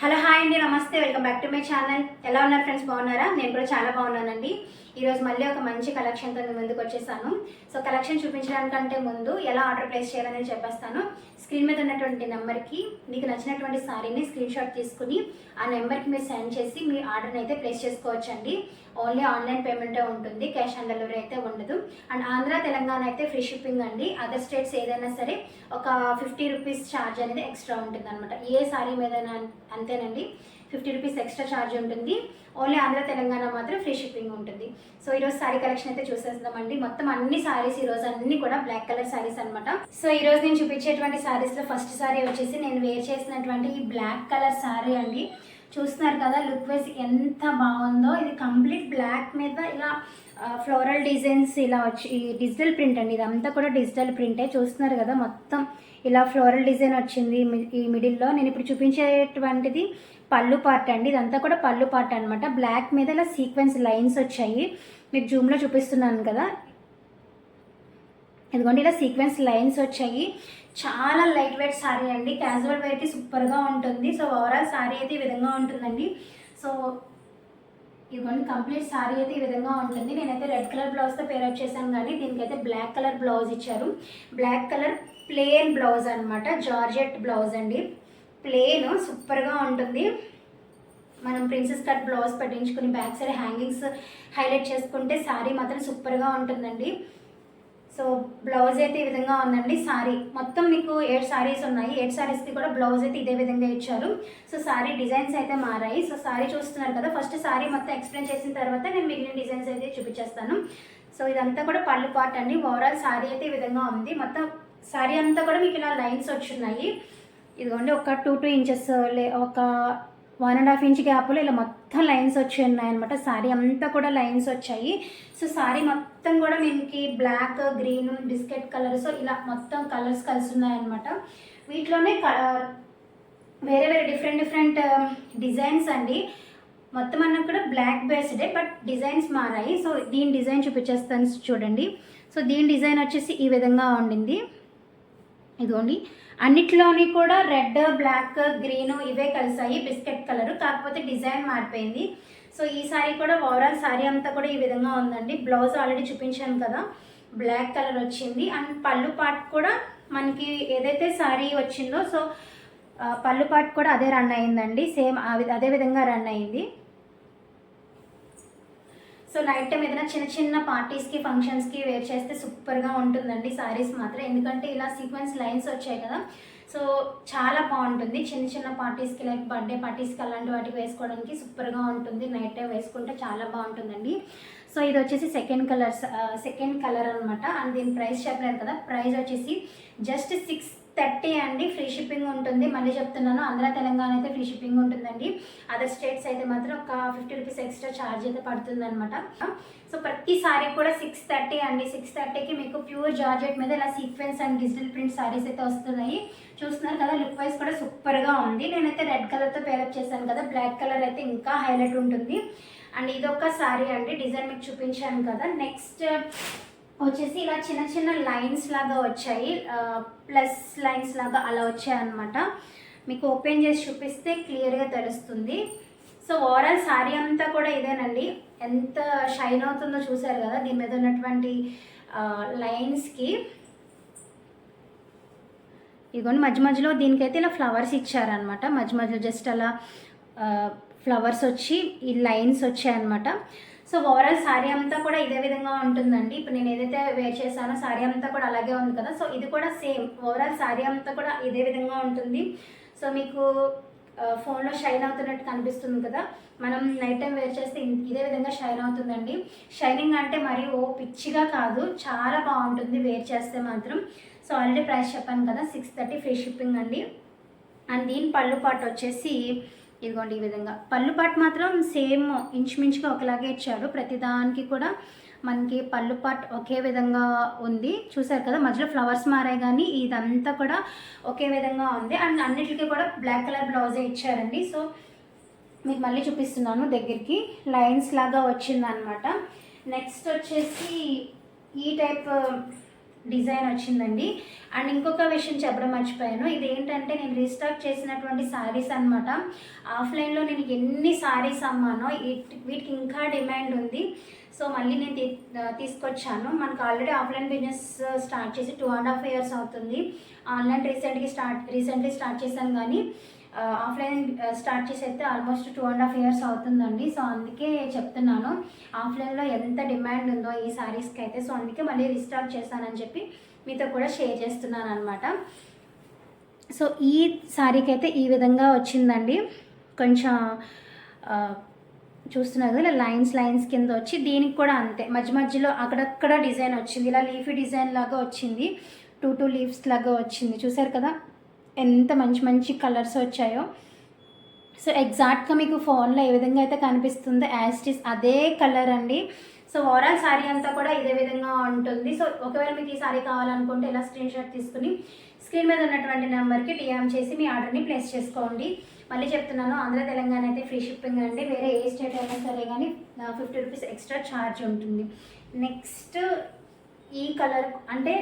Hello hi అండి నమస్తే. Welcome back to my channel. ఎలా ఉన్నారు ఫ్రెండ్స్? బాగున్నారా? నేను కూడా చాలా బాగున్నానండి. ఈరోజు మళ్ళీ ఒక మంచి కలెక్షన్తో ముందుకు వచ్చేసాను. సో కలెక్షన్ చూపించడానికంటే ముందు ఎలా ఆర్డర్ ప్లేస్ చేయాలని చెప్పేస్తాను. స్క్రీన్ మీద ఉన్నటువంటి నెంబర్కి మీకు నచ్చినటువంటి శారీని స్క్రీన్ షాట్ తీసుకుని ఆ నెంబర్కి మీరు సెండ్ చేసి మీ ఆర్డర్ని అయితే ప్లేస్ చేసుకోవచ్చండి. ఓన్లీ ఆన్లైన్ పేమెంటే ఉంటుంది. క్యాష్ ఆన్ డెలివరీ అయితే ఉండదు. అండ్ ఆంధ్ర తెలంగాణ అయితే ఫ్రీ షిప్పింగ్ అండి. అదర్ స్టేట్స్ ఏదైనా సరే ఒక ఫిఫ్టీ రూపీస్ ఛార్జ్ అనేది ఎక్స్ట్రా ఉంటుంది అనమాట ఏ శారీ మీద అంతేనండి. ఫిఫ్టీ రూపీస్ ఎక్స్ట్రా ఛార్జ్ ఉంటుంది. ఓన్లీ ఆంధ్ర తెలంగాణ మాత్రం ఫ్రీ షిప్పింగ్ ఉంటుంది. సో ఈరోజు సారీ కలెక్షన్ అయితే చూసేద్దామండి మొత్తం అన్ని సారీస్ ఈ రోజు అన్ని కూడా బ్లాక్ కలర్ సారీస్ అనమాట సో ఈ రోజు నేను చూపించేటువంటి సారీస్లో ఫస్ట్ సారీ వచ్చేసి నేను వేర్ చేసినటువంటి ఈ బ్లాక్ కలర్ సారీ అండి. చూస్తున్నారు కదా లుక్ వైజ్ ఎంత బాగుందో. ఇది కంప్లీట్ బ్లాక్ మీద ఇలా ఫ్లోరల్ డిజైన్స్ ఇలా వచ్చి ఈ డిజిటల్ ప్రింట్ అండి. ఇదంతా కూడా డిజిటల్ ప్రింటే చూస్తున్నారు కదా మొత్తం ఇలా ఫ్లోరల్ డిజైన్ వచ్చింది. ఈ మిడిల్లో నేను ఇప్పుడు చూపించేటువంటిది పళ్ళు పార్ట్ అండి. ఇదంతా కూడా పళ్ళు పార్ట్ అనమాట బ్లాక్ మీద ఇలా సీక్వెన్స్ లైన్స్ వచ్చాయి. మీకు జూమ్లో చూపిస్తున్నాను కదా. ఇదిగోండి ఇలా సీక్వెన్స్ లైన్స్ వచ్చాయి. చాలా లైట్ వెయిట్ శారీ అండి. క్యాజువల్ వేర్కి సూపర్గా ఉంటుంది. సో ఓవరాల్ శారీ అయితే ఈ విధంగా ఉంటుందండి. సో ఇదిగోండి కంప్లీట్ శారీ అయితే ఈ విధంగా ఉంటుంది. నేనైతే రెడ్ కలర్ బ్లౌజ్తో పేరప్ చేశాను కానీ దీనికైతే బ్లాక్ కలర్ బ్లౌజ్ ఇచ్చారు. బ్లాక్ కలర్ ప్లేన్ బ్లౌజ్ అనమాట జార్జెట్ బ్లౌజ్ అండి. ప్లేన్ సూపర్గా ఉంటుంది. మనం ప్రిన్సెస్ కట్ బ్లౌజ్ పెట్టించుకుని బ్యాక్ సైడ్ హ్యాంగింగ్స్ హైలైట్ చేసుకుంటే శారీ మాత్రం సూపర్గా ఉంటుందండి. సో బ్లౌజ్ అయితే ఈ విధంగా ఉందండి. శారీ మొత్తం మీకు ఎయిట్ శారీస్ ఉన్నాయి. ఎయిట్ శారీస్కి కూడా బ్లౌజ్ అయితే ఇదే విధంగా ఇచ్చారు. సో శారీ డిజైన్స్ అయితే మారాయి. సో శారీ చూస్తున్నారు కదా ఫస్ట్ శారీ మొత్తం ఎక్స్ప్లెయిన్ చేసిన తర్వాత నేను మిగిలిన డిజైన్స్ అయితే చూపించేస్తాను. సో ఇదంతా కూడా పళ్ళు పార్ట్ అండి. ఓవరాల్ శారీ అయితే ఈ విధంగా ఉంది. మొత్తం శారీ అంతా కూడా మీకు ఇలా లైన్స్ వచ్చున్నాయి ఇదిగోండి ఒక టూ టూ ఇంచెస్ లే ఒక వన్ అండ్ హాఫ్ ఇంచ్ గ్యాప్లో ఇలా మొత్తం లైన్స్ వచ్చి ఉన్నాయన్నమాట శారీ అంతా కూడా లైన్స్ వచ్చాయి. సో శారీ మొత్తం కూడా మీకు black green biscuit colour so ఇలా మొత్తం కలర్స్ కలిసి ఉన్నాయన్నమాట వీటిలోనే క- వేరే వేరే డిఫరెంట్ డిఫరెంట్ డిజైన్స్ అండి. మొత్తం అన్న కూడా బ్లాక్ బేస్డే బట్ డిజైన్స్ మారాయి. సో దీని డిజైన్ చూపించేస్తాను చూడండి. సో దీని డిజైన్ వచ్చేసి ఈ విధంగా ఉండింది. ఇదిగోండి. అన్నిట్లోని కూడా రెడ్ బ్లాక్ గ్రీన్ ఇవే కలిసాయి బిస్కెట్ కలర్. కాకపోతే డిజైన్ మారిపోయింది. సో ఈ సారీ కూడా ఓవరాల్ సారీ అంతా కూడా ఈ విధంగా ఉందండి. బ్లౌజ్ ఆల్రెడీ చూపించాను కదా బ్లాక్ కలర్ వచ్చింది. అండ్ పళ్ళు పార్ట్ కూడా మనకి ఏదైతే సారీ వచ్చిందో సో పళ్ళు పార్ట్ కూడా అదే రన్ అయిందండి. సేమ్ అదే విధంగా రన్ అయింది. సో నైట్ టైం ఏదైనా చిన్న చిన్న పార్టీస్కి ఫంక్షన్స్కి వేర్ చేస్తే సూపర్గా ఉంటుందండి సారీస్ మాత్రం. ఎందుకంటే ఇలా సీక్వెన్స్ లైన్స్ వచ్చాయి కదా. సో చాలా బాగుంటుంది. చిన్న చిన్న పార్టీస్కి లైక్ బర్త్డే పార్టీస్కి అలాంటి వాటికి వేసుకోవడానికి సూపర్గా ఉంటుంది. నైట్ టైం వేసుకుంటే చాలా బాగుంటుందండి. సో ఇది వచ్చేసి సెకండ్ కలర్ సెకండ్ కలర్ అనమాట అండ్ దీని ప్రైస్ చెప్పలేదు కదా. ప్రైస్ వచ్చేసి జస్ట్ సిక్స్ థర్టీ అండి ఫ్రీ షిప్పింగ్ ఉంటుంది. మళ్ళీ చెప్తున్నాను ఆంధ్ర తెలంగాణ అయితే ఫ్రీ షిప్పింగ్ ఉంటుందండి. అదర్ స్టేట్స్ అయితే మాత్రం ఒక ఫిఫ్టీ రూపీస్ ఎక్స్ట్రా ఛార్జ్ అయితే పడుతుంది అనమాట సో ప్రతి సారీ కూడా సిక్స్ థర్టీ అండి. సిక్స్ థర్టీకి మీకు ప్యూర్ జార్జెట్ మీద ఇలా sequence and digital print saris అయితే వస్తున్నాయి. చూస్తున్నారు కదా లుక్ వైజ్ కూడా సూపర్గా ఉంది. నేనైతే రెడ్ కలర్తో పేరప్ చేశాను కదా. బ్లాక్ కలర్ అయితే ఇంకా హైలైట్ ఉంటుంది. అండ్ ఇదొక సారీ అండి. డిజైన్ మీకు చూపించాను కదా. నెక్స్ట్ వచ్చేసి ఇలా చిన్న చిన్న లైన్స్ లాగా వచ్చాయి. ప్లస్ లైన్స్ లాగా అలా వచ్చాయి అనమాట మీకు ఓపెన్ చేసి చూపిస్తే క్లియర్గా తెలుస్తుంది. సో ఓవరాల్ శారీ అంతా కూడా ఇదేనండి. ఎంత షైన్ అవుతుందో చూసారు కదా దీని మీద ఉన్నటువంటి లైన్స్కి ఇదిగోండి మధ్య మధ్యలో దీనికైతే ఇలా ఫ్లవర్స్ ఇచ్చారనమాట మధ్య మధ్యలో జస్ట్ అలా ఫ్లవర్స్ వచ్చి ఈ లైన్స్ వచ్చాయన్నమాట. సో ఓవరాల్ శారీ అంతా కూడా ఇదే విధంగా ఉంటుందండి. ఇప్పుడు నేను ఏదైతే వేర్ చేశానో శారీ అంతా కూడా అలాగే ఉంది కదా. సో ఇది కూడా సేమ్ ఓవరాల్ శారీ అంతా కూడా ఇదే విధంగా ఉంటుంది. సో మీకు ఫోన్లో షైన్ అవుతున్నట్టు కనిపిస్తుంది కదా. మనం నైట్ టైం వేర్ చేస్తే ఇదే విధంగా షైన్ అవుతుందండి. షైనింగ్ అంటే మరి ఓ పిచ్చిగా కాదు. చాలా బాగుంటుంది వేర్ చేస్తే మాత్రం. సో ఆల్రెడీ ప్రైస్ చెప్పాను కదా సిక్స్ థర్టీ ఫ్రీ షిప్పింగ్ అండి. అండ్ దీని పళ్ళు పాటు వచ్చేసి ఇదిగోండి ఈ విధంగా. పళ్ళు పాట్ మాత్రం సేమ్ ఇంచుమించుగా ఒకలాగే ఇచ్చాడు ప్రతిదానికి కూడా మనకి పళ్ళు పాట్ ఒకే విధంగా ఉంది. చూసారు కదా మధ్యలో ఫ్లవర్స్ మారాయి కానీ ఇదంతా కూడా ఒకే విధంగా ఉంది. అండ్ అన్నిటికీ కూడా బ్లాక్ కలర్ బ్లౌజే ఇచ్చారండి. సో మీకు మళ్ళీ చూపిస్తున్నాను దగ్గరికి. లైన్స్ లాగా వచ్చిందనమాట నెక్స్ట్ వచ్చేసి ఈ టైప్ డిజైన్ వచ్చిందండి. అండ్ ఇంకొక విషయం చెప్పడం మర్చిపోయాను. ఇది ఏంటంటే నేను రీస్టాక్ చేసినటువంటి శారీస్ అనమాట ఆఫ్లైన్లో నేను ఎన్ని శారీస్ అమ్మానో వీటి- వీటికి ఇంకా డిమాండ్ ఉంది. సో మళ్ళీ నేను తీసుకొచ్చాను. మనకు ఆల్రెడీ ఆఫ్లైన్ బిజినెస్ స్టార్ట్ చేసి టూ అండ్ హాఫ్ ఇయర్స్ అవుతుంది. ఆన్లైన్ రీసెంట్గా స్టార్ట్ రీసెంట్లీ స్టార్ట్ చేశాను కానీ ఆఫ్లైన్ స్టార్ట్ చేసి అయితే almost two and half years అవుతుందండి. సో అందుకే చెప్తున్నాను ఆఫ్లైన్లో ఎంత డిమాండ్ ఉందో ఈ శారీస్కి అయితే సో అందుకే మళ్ళీ రీస్టార్ట్ చేశానని చెప్పి మీతో కూడా షేర్ చేస్తున్నాను అనమాట సో ఈ శారీకి అయితే ఈ విధంగా వచ్చిందండి. కొంచెం చూస్తున్నారు కదా లైన్స్ లైన్స్ కింద వచ్చి దీనికి కూడా అంతే. మధ్య మధ్యలో అక్కడక్కడ డిజైన్ వచ్చింది. ఇలా లీఫీ డిజైన్ లాగా వచ్చింది. టూ టూ లీవ్స్ లాగా వచ్చింది. చూసారు కదా? ఎంత మంచి మంచి కలర్స్ వచ్చాయో. సో ఎగ్జాక్ట్గా మీకు ఫోన్లో ఏ విధంగా అయితే కనిపిస్తుందో యాస్టిస్ అదే కలర్ అండి. సో ఓవరాల్ శారీ అంతా కూడా ఇదే విధంగా ఉంటుంది. సో ఒకవేళ మీకు ఈ శారీ కావాలనుకుంటే ఇలా స్క్రీన్ షాట్ తీసుకుని స్క్రీన్ మీద ఉన్నటువంటి నెంబర్కి డిఎం చేసి మీ ఆర్డర్ని ప్లేస్ చేసుకోండి. మళ్ళీ చెప్తున్నాను ఆంధ్ర తెలంగాణ అయితే ఫ్రీ షిప్పింగ్ అండి. వేరే ఏ స్టేట్ అయినా సరే కానీ ఫిఫ్టీ రూపీస్ ఎక్స్ట్రా ఛార్జ్ ఉంటుంది. నెక్స్ట్ ఈ కలర్ అంటే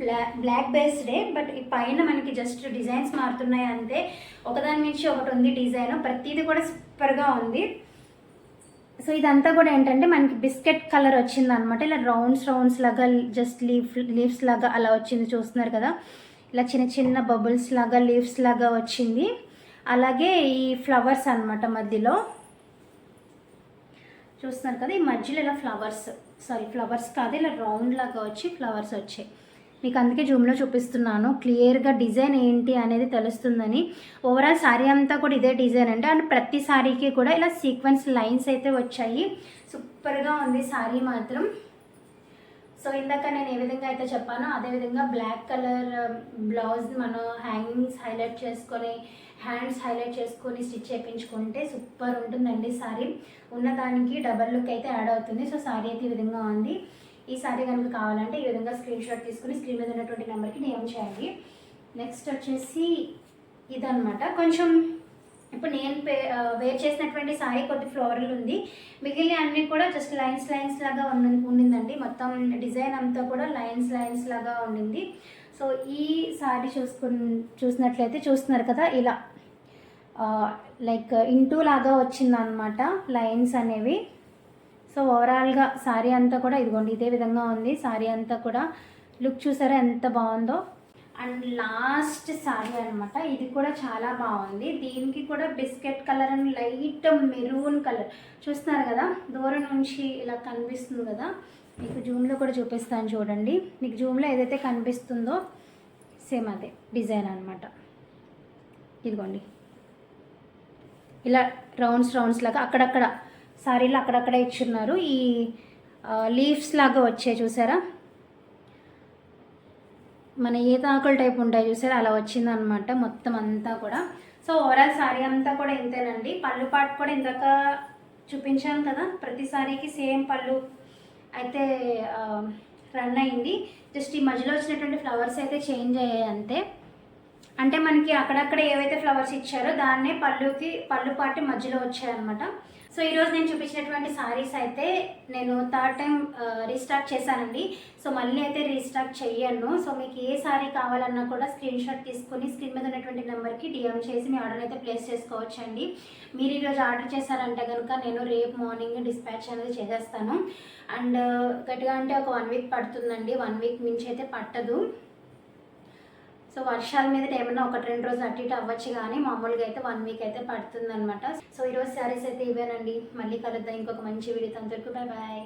బ్లాక్ బ్లాక్ బేస్డే బట్ ఈ పైన మనకి జస్ట్ డిజైన్స్ మారుతున్నాయి అంతే ఒకదాని నుంచి ఒకటి ఉంది డిజైన్ ప్రతిదీ కూడా సూపర్గా ఉంది. సో ఇదంతా కూడా ఏంటంటే మనకి బిస్కెట్ కలర్ వచ్చింది అనమాట ఇలా రౌండ్స్ రౌండ్స్ లాగా జస్ట్ లీఫ్ లీవ్స్ లాగా అలా వచ్చింది చూస్తున్నారు కదా. ఇలా చిన్న చిన్న బబుల్స్ లాగా లీవ్స్ లాగా వచ్చింది. అలాగే ఈ ఫ్లవర్స్ అన్నమాట మధ్యలో. చూస్తున్నారు కదా ఈ మధ్యలో ఇలా ఫ్లవర్స్ సారీ ఫ్లవర్స్ కాదు ఇలా రౌండ్ లాగా వచ్చి ఫ్లవర్స్ వచ్చాయి. మీకు అందుకే జూమ్లో చూపిస్తున్నాను. క్లియర్గా డిజైన్ ఏంటి అనేది తెలుస్తుందని. ఓవరాల్ శారీ అంతా కూడా ఇదే డిజైన్ అంటే అండ్ ప్రతి శారీకి కూడా ఇలా సీక్వెన్స్ లైన్స్ అయితే వచ్చాయి. సూపర్గా ఉంది శారీ మాత్రం. సో ఇందాక నేను ఏ విధంగా అయితే చెప్పానో అదే విధంగా బ్లాక్ కలర్ బ్లౌజ్ మనం హ్యాంగింగ్స్ హైలైట్ చేసుకొని హ్యాండ్స్ హైలైట్ చేసుకొని స్టిచ్ చేయించుకుంటే సూపర్ ఉంటుందండి సారీ ఉన్నదానికి డబల్ లుక్ అయితే యాడ్ అవుతుంది. సో శారీ అయితే ఈ విధంగా ఉంది. ఈ సారీ కనుక కావాలంటే ఈ విధంగా స్క్రీన్ షాట్ తీసుకుని స్క్రీన్ మీద ఉన్నటువంటి నెంబర్కి నేను చేయండి. నెక్స్ట్ వచ్చేసి ఇదనమాట కొంచెం ఇప్పుడు నేను పే వేర్ చేసినటువంటి సారీ కొద్ది ఫ్లోరల్ ఉంది. మిగిలిన అన్నీ కూడా జస్ట్ లైన్స్ లైన్స్ లాగా ఉండి ఉండిందండి మొత్తం డిజైన్ అంతా కూడా లైన్స్ లైన్స్ లాగా ఉండింది సో ఈ సారీ చూసుకు చూసినట్లయితే చూస్తున్నారు కదా ఇలా లైక్ ఇంటూ లాగా వచ్చిందనమాట లైన్స్ అనేవి. సో ఓవరాల్గా శారీ అంతా కూడా ఇదిగోండి ఇదే విధంగా ఉంది. శారీ అంతా కూడా లుక్ చూసారా ఎంత బాగుందో? అండ్ లాస్ట్ శారీ అనమాట ఇది కూడా చాలా బాగుంది. దీనికి కూడా biscuit colour and light maroon colour. చూస్తున్నారు కదా దూరం నుంచి ఇలా కనిపిస్తుంది కదా. మీకు జూమ్లో కూడా చూపిస్తాను చూడండి. మీకు జూమ్లో ఏదైతే కనిపిస్తుందో సేమ్ అదే డిజైన్ అనమాట ఇదిగోండి. ఇలా రౌండ్స్ రౌండ్స్ లాగా అక్కడక్కడ సారీలు అక్కడక్కడ ఇచ్చున్నారు. ఈ లీవ్స్ లాగా వచ్చాయి చూసారా? మన ఈతాకుల టైప్ ఉంటాయి చూసారా? అలా వచ్చిందనమాట మొత్తం అంతా కూడా. సో ఓవరాల్ సారీ అంతా కూడా ఇంతేనండి. పళ్ళు పాటు కూడా ఇందాక చూపించాను కదా ప్రతి సారీకి సేమ్ పళ్ళు అయితే రన్ అయింది. జస్ట్ ఈ మధ్యలో వచ్చినటువంటి ఫ్లవర్స్ అయితే చేంజ్ అయ్యాయి అంతే. అంటే మనకి అక్కడక్కడ ఏవైతే ఫ్లవర్స్ ఇచ్చారో దాన్నే పళ్ళుకి పళ్ళు పాటి మధ్యలో వచ్చాయన్నమాట. సో ఈరోజు నేను చూపించినటువంటి సారీస్ అయితే నేను థర్డ్ టైం రీస్టార్ట్ చేశానండి. సో మళ్ళీ అయితే రీస్టార్ట్ చెయ్యను. సో మీకు ఏ సారీ కావాలన్నా కూడా స్క్రీన్ షాట్ తీసుకొని స్క్రీన్ మీద ఉన్నటువంటి నెంబర్కి డిఎం చేసి మీ ఆర్డర్ అయితే ప్లేస్ చేసుకోవచ్చండి. మీరు ఈరోజు ఆర్డర్ చేశారంటే కనుక నేను రేపు మార్నింగ్ డిస్పాచ్ అనేది చేసేస్తాను. అండ్ గట్టిగా అంటే ఒక వన్ వీక్ పడుతుందండి. వన్ వీక్ మించి అయితే పట్టదు. సో వర్షాల మీద ఏమన్నా ఒకటి రెండు రోజులు అటు ఇటు అవ్వచ్చు కానీ మామూలుగా అయితే వన్ వీక్ అయితే పడుతుంది అనమాట సో ఈరోజు శారీస్ అయితే ఇవేనండి. మళ్ళీ కలుద్దాం. ఇంకొక మంచి వీడియో అంతవరకు బాయ్ బాయ్